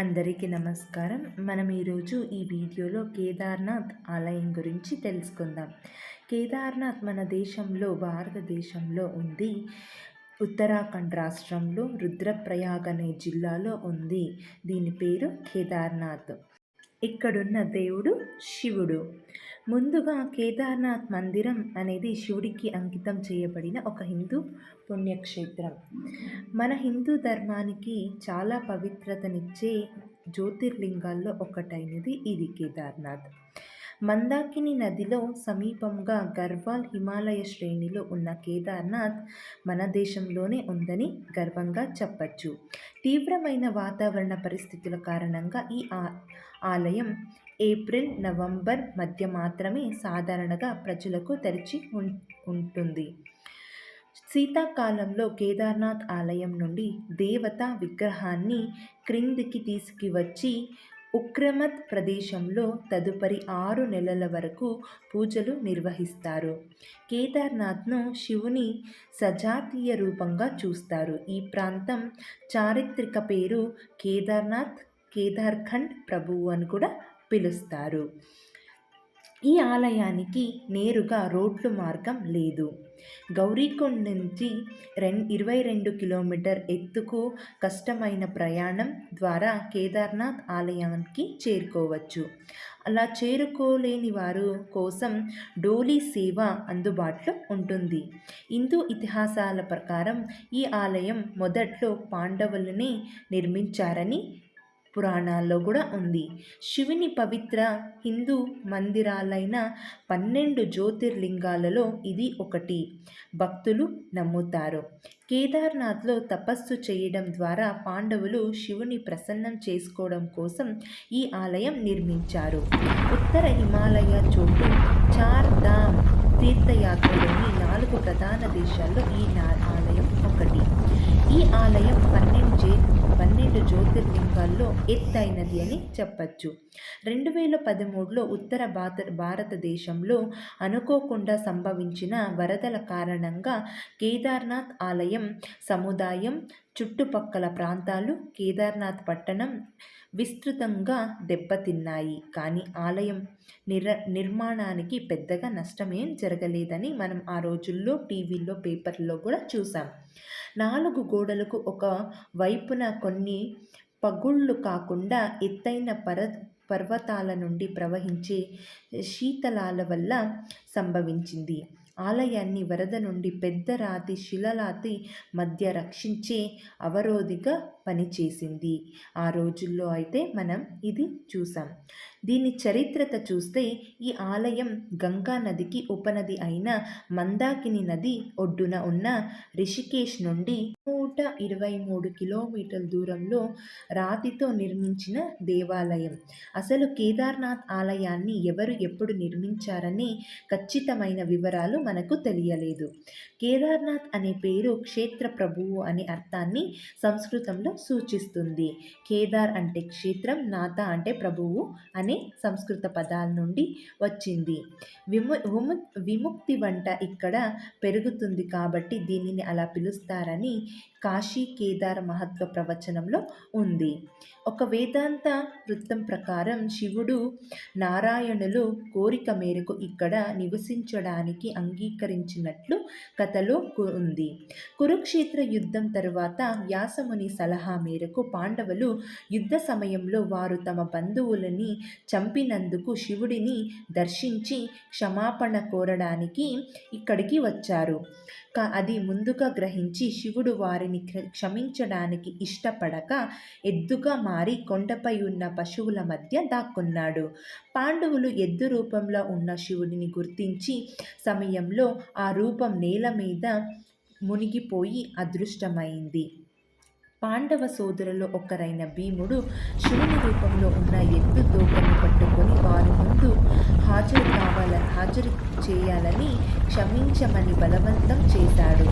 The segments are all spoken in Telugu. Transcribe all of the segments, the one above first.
అందరికీ నమస్కారం. మనం ఈరోజు ఈ వీడియోలో కేదార్నాథ్ ఆలయం గురించి తెలుసుకుందాం. కేదార్నాథ్ మన దేశంలో భారతదేశంలో ఉంది. ఉత్తరాఖండ్ రాష్ట్రంలో రుద్రప్రయాగ్ అనే జిల్లాలో ఉంది. దీని పేరు కేదార్నాథ్. ఇక్కడున్న దేవుడు శివుడు. ముందుగా కేదార్నాథ్ మందిరం అనేది శివుడికి అంకితం చేయబడిన ఒక హిందూ పుణ్యక్షేత్రం. మన హిందూ ధర్మానికి చాలా పవిత్రతనిచ్చే జ్యోతిర్లింగాల్లో ఒకటైనది ఇది కేదార్నాథ్. మందాకిని నదిలో సమీపంగా గర్వాల్ హిమాలయ శ్రేణిలో ఉన్న కేదార్నాథ్ మన దేశంలోనే ఉందని గర్వంగా చెప్పచ్చు. తీవ్రమైన వాతావరణ పరిస్థితుల కారణంగా ఈ ఆలయం ఏప్రిల్ నవంబర్ మధ్య మాత్రమే సాధారణంగా ప్రజలకు తెరిచి ఉంటుంది. శీతాకాలంలో కేదార్నాథ్ ఆలయం నుండి దేవత విగ్రహాన్ని క్రిందికి తీసుకువచ్చి ఉక్రమత్ ప్రదేశంలో తదుపరి ఆరు నెలల వరకు పూజలు నిర్వహిస్తారు. కేదార్నాథ్ను శివుని సజాతీయ రూపంగా చూస్తారు. ఈ ప్రాంతం చారిత్రక పేరు కేదార్నాథ్ కేదార్ఖండ్ ప్రభువు అని కూడా పిలుస్తారు. ఈ ఆలయానికి నేరుగా రోడ్లు మార్గం లేదు. గౌరీకొండ నుంచి రెం ఇరవై రెండు కిలోమీటర్ ఎత్తుకు కష్టమైన ప్రయాణం ద్వారా కేదార్నాథ్ ఆలయానికి చేరుకోవచ్చు. అలా చేరుకోలేని వారు కోసం డోలీ సేవ అందుబాటులో ఉంటుంది. హిందూ ఇతిహాసాల ప్రకారం ఈ ఆలయం మొదట్లో పాండవులని నిర్మించారని పురాణాల్లో కూడా ఉంది. శివుని పవిత్ర హిందూ మందిరాలైన పన్నెండు జ్యోతిర్లింగాలలో ఇది ఒకటి. భక్తులు నమ్ముతారు. కేదార్నాథ్లో తపస్సు చేయడం ద్వారా పాండవులు శివుని ప్రసన్నం చేసుకోవడం కోసం ఈ ఆలయం నిర్మించారు. ఉత్తర హిమాలయ చోటు చార్ ధామ్ తీర్థయాత్రలోని నాలుగు ప్రధాన దేశాల్లో ఈ ఆలయం ఒకటి. ఈ ఆలయం పన్నెండు జే పన్నెండు జ్యోతిర్లింగాల్లో ఎత్తైనది అని చెప్పచ్చు. రెండు వేల పదమూడులో ఉత్తర భారత భారతదేశంలో అనుకోకుండా సంభవించిన వరదల కారణంగా కేదార్నాథ్ ఆలయం సముదాయం చుట్టుపక్కల ప్రాంతాలు కేదార్నాథ్ పట్టణం విస్తృతంగా దెబ్బతిన్నాయి. కానీ ఆలయం నిర నిర్మాణానికి పెద్దగా నష్టమేం జరగలేదని మనం ఆ రోజుల్లో టీవీల్లో పేపర్లో కూడా చూసాం నాలుగు గోడలకు ఒక వైపున కొన్ని పగుళ్ళు కాకుండా ఎత్తైన పర పర్వతాల నుండి ప్రవహించే శీతలాల వల్ల సంభవించింది. ఆలయాన్ని వరద నుండి పెద్ద రాతి శిలలాతి మధ్య రక్షించే అవరోధిగా పనిచేసింది ఆ రోజుల్లో అయితే మనం ఇది చూసాం దీని చరిత్రత చూస్తే ఈ ఆలయం గంగా నదికి ఉపనది అయిన మందాకిని నది ఒడ్డున ఉన్న రిషికేష్ నుండి నూట ఇరవై మూడు కిలోమీటర్ల దూరంలో రాతితో నిర్మించిన దేవాలయం. అసలు కేదార్నాథ్ ఆలయాన్ని ఎవరు ఎప్పుడు నిర్మించారని ఖచ్చితమైన వివరాలు మనకు తెలియలేదు. కేదార్నాథ్ అనే పేరు క్షేత్ర ప్రభువు అనే అర్థాన్ని సంస్కృతంలో సూచిస్తుంది. కేదార్ అంటే క్షేత్రం నాథ అంటే ప్రభువు అనే సంస్కృత పదాల నుండి వచ్చింది. విము విముక్తి వంట ఇక్కడ పెరుగుతుంది కాబట్టి దీనిని అలా పిలుస్తారని కాశీ కేదార్ మహత్వ ప్రవచనంలో ఉంది. ఒక వేదాంత వృత్తం ప్రకారం శివుడు నారాయణులు కోరిక మేరకు ఇక్కడ నివసించడానికి అంగీకరించినట్లు కథలో ఉంది. కురుక్షేత్ర యుద్ధం తరువాత వ్యాసముని సలహా మేరకు పాండవులు యుద్ధ సమయంలో వారు తమ బంధువులని చంపినందుకు శివుడిని దర్శించి క్షమాపణ కోరడానికి ఇక్కడికి వచ్చారు. అది ముందుగా గ్రహించి శివుడు వారిని క్షమించడానికి ఇష్టపడక ఎద్దుగా మారి కొండపై ఉన్న పశువుల మధ్య దాక్కున్నాడు. పాండవులు ఎద్దు రూపంలో ఉన్న శివుడిని గుర్తించి సమయంలో ఆ రూపం నేల మీద మునిగిపోయి అదృష్టమైంది. పాండవ సోదరులు ఒకరైన భీముడు శివుని రూపంలో ఉన్న ఎద్దు దూకను పట్టుకొని వారి ముందు హాజరు కావాల హాజరు చేయాలని క్షమించమని బలవంతం చేశాడు.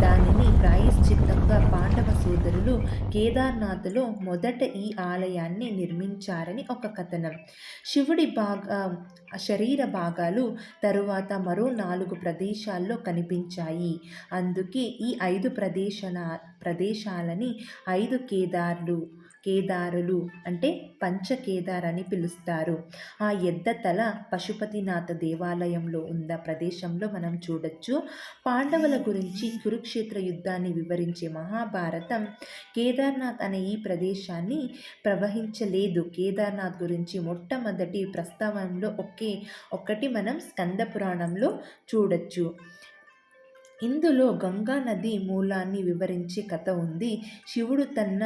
దానిని ప్రాయశ్చిత్తంగా పాండవ సోదరులు కేదార్నాథ్లో మొదట ఈ ఆలయాన్ని నిర్మించారని ఒక కథనం. శివుడి భాగా శరీర భాగాలు తరువాత మరో నాలుగు ప్రదేశాల్లో కనిపించాయి. అందుకే ఈ ఐదు ప్రదేశన ప్రదేశాలని ఐదు కేదార్లు కేదారులు అంటే పంచ కేదార్ అని పిలుస్తారు. ఆ ఎద్ద తల పశుపతినాథ దేవాలయంలో ఉన్న ప్రదేశంలో మనం చూడొచ్చు. పాండవుల గురించి కురుక్షేత్ర యుద్ధాన్ని వివరించే మహాభారతం కేదార్నాథ్ అనే ఈ ప్రదేశాన్ని ప్రవహించలేదు. కేదార్నాథ్ గురించి మొట్టమొదటి ప్రస్తావనలో ఒకే ఒక్కటి మనం స్కంద పురాణంలో చూడొచ్చు. ఇందులో గంగా నది మూలాన్ని వివరించే కథ ఉంది. శివుడు తన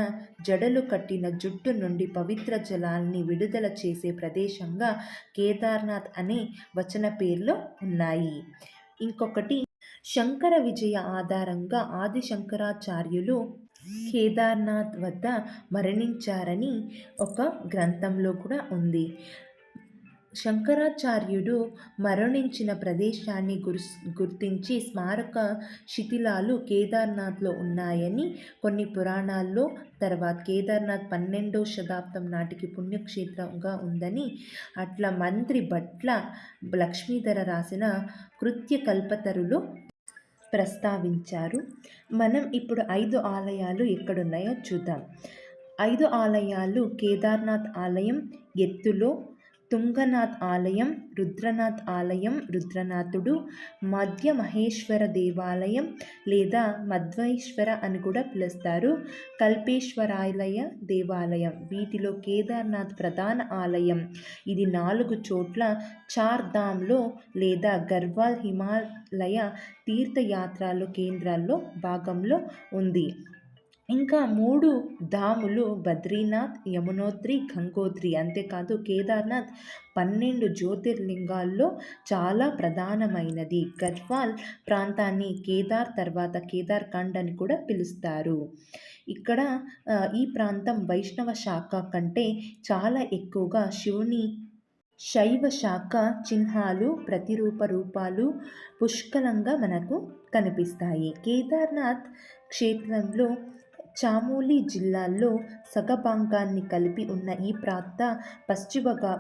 జడలు కట్టిన జుట్టు నుండి పవిత్ర జలాల్ని విడుదల చేసే ప్రదేశంగా కేదార్నాథ్ అనే వచన పేర్లు ఉన్నాయి. ఇంకొకటి శంకర విజయ ఆధారంగా ఆది శంకరాచార్యులు కేదార్నాథ్ వద్ద మరణించారని ఒక గ్రంథంలో కూడా ఉంది. శంకరాచార్యుడు మరణించిన ప్రదేశాన్ని గుర్ గుర్తించి స్మారక శిథిలాలు కేదార్నాథ్లో ఉన్నాయని కొన్ని పురాణాల్లో తర్వాత కేదార్నాథ్ పన్నెండో శతాబ్దం నాటికి పుణ్యక్షేత్రంగా ఉందని అట్లా మంత్రి భట్ల లక్ష్మీధర రాసిన కృత్యకల్పతరులో ప్రస్తావించారు. మనం ఇప్పుడు ఐదు ఆలయాలు ఎక్కడున్నాయో చూద్దాం. ఐదు ఆలయాలు కేదార్నాథ్ ఆలయం ఎత్తులో తుంగనాథ్ ఆలయం రుద్రనాథ్ ఆలయం రుద్రనాథుడు మధ్య మహేశ్వర దేవాలయం లేదా మధ్వైశ్వర అని కూడా పిలుస్తారు. కల్పేశ్వరాలయ దేవాలయం వీటిలో కేదార్నాథ్ ప్రధాన ఆలయం. ఇది నాలుగు చోట్ల చార్ధామ్లో లేదా గర్వాల్ హిమాలయ తీర్థయాత్రలు కేంద్రాల్లో భాగంలో ఉంది. ఇంకా మూడు ధాములు బద్రీనాథ్ యమునోత్రి గంగోత్రి. అంతేకాదు కేదార్నాథ్ పన్నెండు జ్యోతిర్లింగాల్లో చాలా ప్రధానమైనది. గర్వాల్ ప్రాంతాన్ని కేదార్ తర్వాత కేదార్ ఖండ్ అని కూడా పిలుస్తారు. ఇక్కడ ఈ ప్రాంతం వైష్ణవ శాఖ కంటే చాలా ఎక్కువగా శివుని శైవ శాఖ చిహ్నాలు ప్రతిరూప రూపాలు పుష్కలంగా మనకు కనిపిస్తాయి. కేదార్నాథ్ క్షేత్రంలో చామోలి జిల్లాలో సగభాగాన్ని కలిపి ఉన్న ఈ ప్రాంత పశ్చిమగా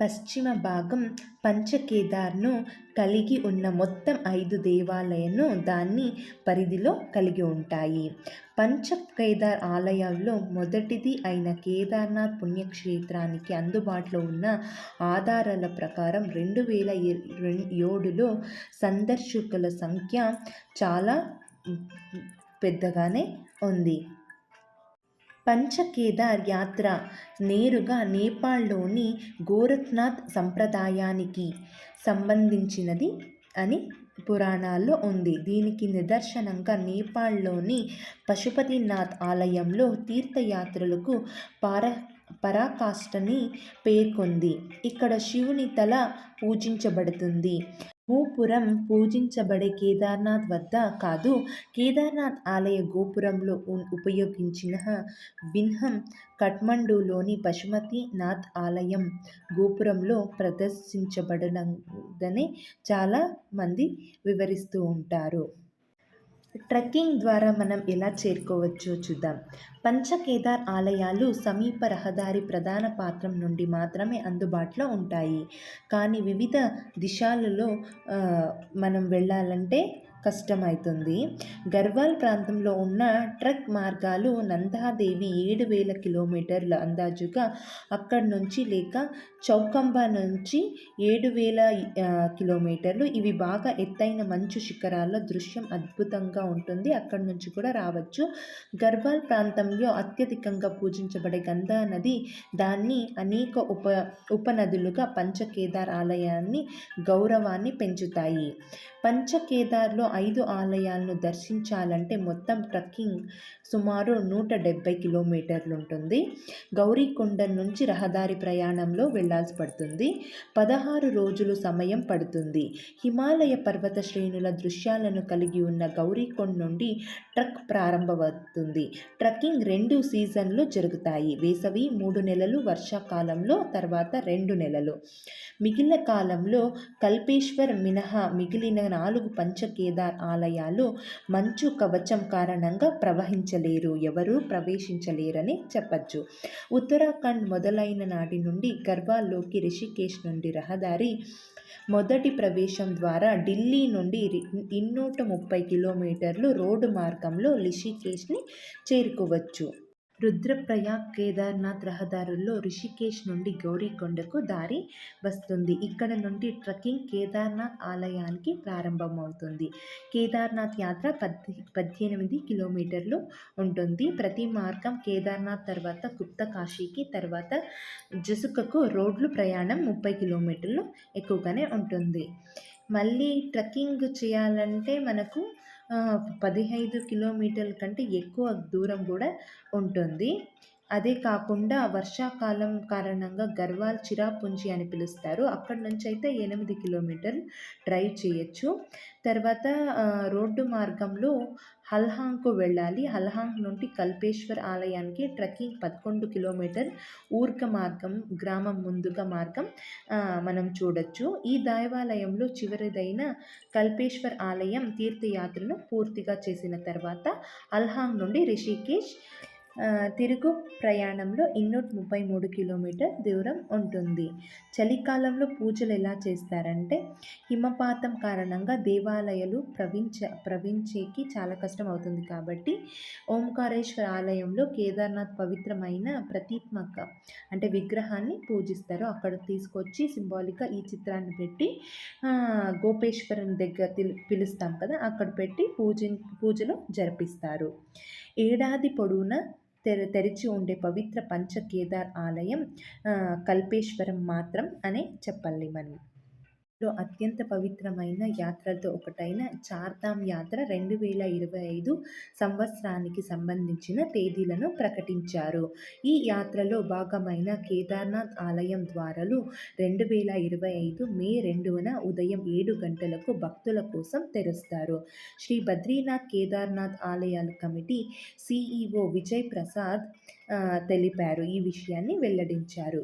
పశ్చిమ భాగం పంచకేదార్ను కలిగి ఉన్న మొత్తం ఐదు దేవాలయాలను దాన్ని పరిధిలో కలిగి ఉంటాయి. పంచకేదార్ ఆలయాల్లో మొదటిది అయిన కేదార్నాథ్ పుణ్యక్షేత్రానికి అందుబాటులో ఉన్న ఆధారాల ప్రకారం రెండు వేల ఏడులో సందర్శకుల సంఖ్య చాలా పెద్దగానే ఉంది. పంచకేదార్ యాత్ర నేరుగా నేపాల్లోని గోరఖ్నాథ్ సంప్రదాయానికి సంబంధించినది అని పురాణాల్లో ఉంది. దీనికి నిదర్శనంగా నేపాల్లోని పశుపతినాథ్ ఆలయంలో తీర్థయాత్రలకు పార పరాకాష్ఠని పేర్కొంది. ఇక్కడ శివుని తల పూజించబడుతుంది. గోపురం పూజించబడే కేదార్నాథ్ వద్ద కాదు కేదార్నాథ్ ఆలయ గోపురంలో ఉపయోగించిన విన్హం కఠ్మండూలోని పశుపతినాథ్ ఆలయం గోపురంలో ప్రదర్శించబడదని చాలా మంది వివరిస్తూ ఉంటారు. ట్రెక్కింగ్ ద్వారా మనం ఎలా చేరుకోవచ్చో చూద్దాం. పంచకేదార్ ఆలయాలు సమీప రహదారి ప్రధాన పాత్రం నుండి మాత్రమే అందుబాటులో ఉంటాయి. కానీ వివిధ దిశలలో మనం వెళ్ళాలంటే కష్టమవుతుంది గర్వాల్ ప్రాంతంలో ఉన్న ట్రక్ మార్గాలు నందాదేవి ఏడు వేల కిలోమీటర్ల అందాజుగా అక్కడి నుంచి లేక చౌకంబా నుంచి ఏడు వేల కిలోమీటర్లు. ఇవి బాగా ఎత్తైన మంచు శిఖరాల దృశ్యం అద్భుతంగా ఉంటుంది. అక్కడి నుంచి కూడా రావచ్చు. గర్వాల్ ప్రాంతంలో అత్యధికంగా పూజించబడే గంగా నది దాన్ని అనేక ఉప ఉపనదులుగా పంచకేదార్ ఆలయాన్ని గౌరవాన్ని పెంచుతాయి. పంచకేదార్లో ఐదు ఆలయాలను దర్శించాలంటే మొత్తం ట్రక్కింగ్ సుమారు నూట డెబ్బై కిలోమీటర్లు ఉంటుంది గౌరీకొండ నుంచి రహదారి ప్రయాణంలో వెళ్ళాల్సి పడుతుంది. పదహారు రోజులు సమయం పడుతుంది. హిమాలయ పర్వత శ్రేణుల దృశ్యాలను కలిగి ఉన్న గౌరీకొండ నుండి ట్రక్ ప్రారంభమవుతుంది. ట్రక్కింగ్ రెండు సీజన్లు జరుగుతాయి. వేసవి మూడు నెలలు వర్షాకాలంలో తర్వాత రెండు నెలలు. మిగిలిన కాలంలో కల్పేశ్వర్ మినహా మిగిలిన నాలుగు పంచకేదార్ ఆలయాలు మంచు కవచం కారణంగా ప్రవహించలేరు. ఎవరూ ప్రవేశించలేరని చెప్పచ్చు. ఉత్తరాఖండ్ మొదలైన నాటి నుండి గర్వాల్లోకి రిషికేశ్ నుండి రహదారి మొదటి ప్రవేశం ద్వారా ఢిల్లీ నుండి ఇన్నూట ముప్పై కిలోమీటర్లు రోడ్డు మార్గంలో రిషికేశ్ని చేరుకోవచ్చు. రుద్రప్రయాగ్ కేదార్నాథ్ రహదారుల్లో రిషికేశ్ నుండి గౌరీకొండకు దారి వస్తుంది. ఇక్కడ నుండి ట్రెక్కింగ్ కేదార్నాథ్ ఆలయానికి ప్రారంభమవుతుంది. కేదార్నాథ్ యాత్ర పద్ది పద్దెనిమిది కిలోమీటర్లు ఉంటుంది. ప్రతి మార్గం కేదార్నాథ్ తర్వాత గుప్త కాశీకి తర్వాత జసుకకు రోడ్లు ప్రయాణం ముప్పై కిలోమీటర్లు ఎక్కువగానే ఉంటుంది. మళ్ళీ ట్రెక్కింగ్ చేయాలంటే మనకు పదిహైదు కిలోమీటర్ల కంటే ఎక్కువ దూరం కూడా ఉంటుంది. అదే కాకుండా వర్షాకాలం కారణంగా గర్వాల్ చిరాపుంజి అని పిలుస్తారు. అక్కడి నుంచి అయితే ఎనిమిది కిలోమీటర్లు డ్రైవ్ చేయొచ్చు. తర్వాత రోడ్డు మార్గంలో హల్హాంగ్కు వెళ్ళాలి. హల్హాంగ్ నుండి కల్పేశ్వర్ ఆలయానికి ట్రెక్కింగ్ పదకొండు కిలోమీటర్ ఊర్క మార్గం గ్రామం ముందుగా మార్గం మనం చూడొచ్చు. ఈ దేవాలయంలో చివరిదైన కల్పేశ్వర్ ఆలయం తీర్థయాత్రను పూర్తిగా చేసిన తర్వాత అల్హాంగ్ నుండి రిషికేష్ తిరుగు ప్రయాణంలో ఇన్నూట ముప్పై మూడు కిలోమీటర్ దూరం ఉంటుంది. చలికాలంలో పూజలు ఎలా చేస్తారంటే హిమపాతం కారణంగా దేవాలయాలు ప్రవించ ప్రవించేకి చాలా కష్టం అవుతుంది కాబట్టి ఓంకారేశ్వర ఆలయంలో కేదార్నాథ్ పవిత్రమైన ప్రతీత్మక అంటే విగ్రహాన్ని పూజిస్తారు. అక్కడ తీసుకొచ్చి సింబాలిక్గా ఈ చిత్రాన్ని పెట్టి గోపేశ్వరం దగ్గర పిలుస్తాం కదా అక్కడ పెట్టి పూజ పూజలు జరిపిస్తారు. ఏడాది పొడవునా తెర తెరిచి ఉండే పవిత్ర పంచ కేదార్ ఆలయం కల్పేశ్వరం మాత్రం అనే చెప్పాలి మనం. లో అత్యంత పవిత్రమైన యాత్రలతో ఒకటైన చార్ధామ్ యాత్ర రెండు వేల ఇరవై ఐదు సంవత్సరానికి సంబంధించిన తేదీలను ప్రకటించారు. ఈ యాత్రలో భాగమైన కేదార్నాథ్ ఆలయం ద్వారాలు రెండు వేల ఇరవై ఐదు మే రెండున ఉదయం ఏడు గంటలకు భక్తుల కోసం తెరుస్తారు. శ్రీ బద్రీనాథ్ కేదార్నాథ్ ఆలయాల కమిటీ సిఈఓ విజయ్ ప్రసాద్ తెలిపారు. ఈ విషయాన్ని వెల్లడించారు.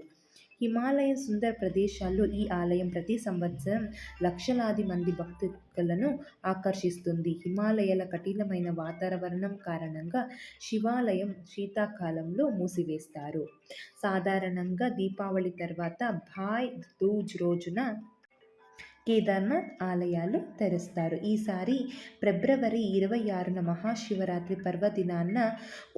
హిమాలయ సుందర ప్రదేశాల్లో ఈ ఆలయం ప్రతి సంవత్సరం లక్షలాది మంది భక్తులను ఆకర్షిస్తుంది. హిమాలయాల కఠినమైన వాతావరణం కారణంగా శివాలయం శీతాకాలంలో మూసివేస్తారు. సాధారణంగా దీపావళి తర్వాత భాయ్ దూజ్ రోజున కేదార్నాథ్ ఆలయాలు తెరుస్తారు. ఈసారి ఫిబ్రవరి ఇరవై ఆరున మహాశివరాత్రి పర్వదినాన్న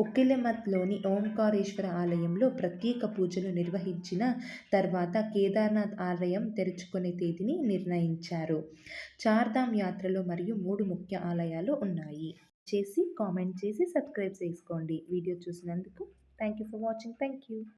ఉక్కిలమత్లోని ఓంకారేశ్వర ఆలయంలో ప్రత్యేక పూజలు నిర్వహించిన తర్వాత కేదార్నాథ్ ఆలయం తెరుచుకునే తేదీని నిర్ణయించారు. చార్ధామ్ యాత్రలో మరియు మూడు ముఖ్య ఆలయాలు ఉన్నాయి. చేసి కామెంట్ చేసి సబ్స్క్రైబ్ చేసుకోండి. వీడియో చూసినందుకు thank you for watching. Thank you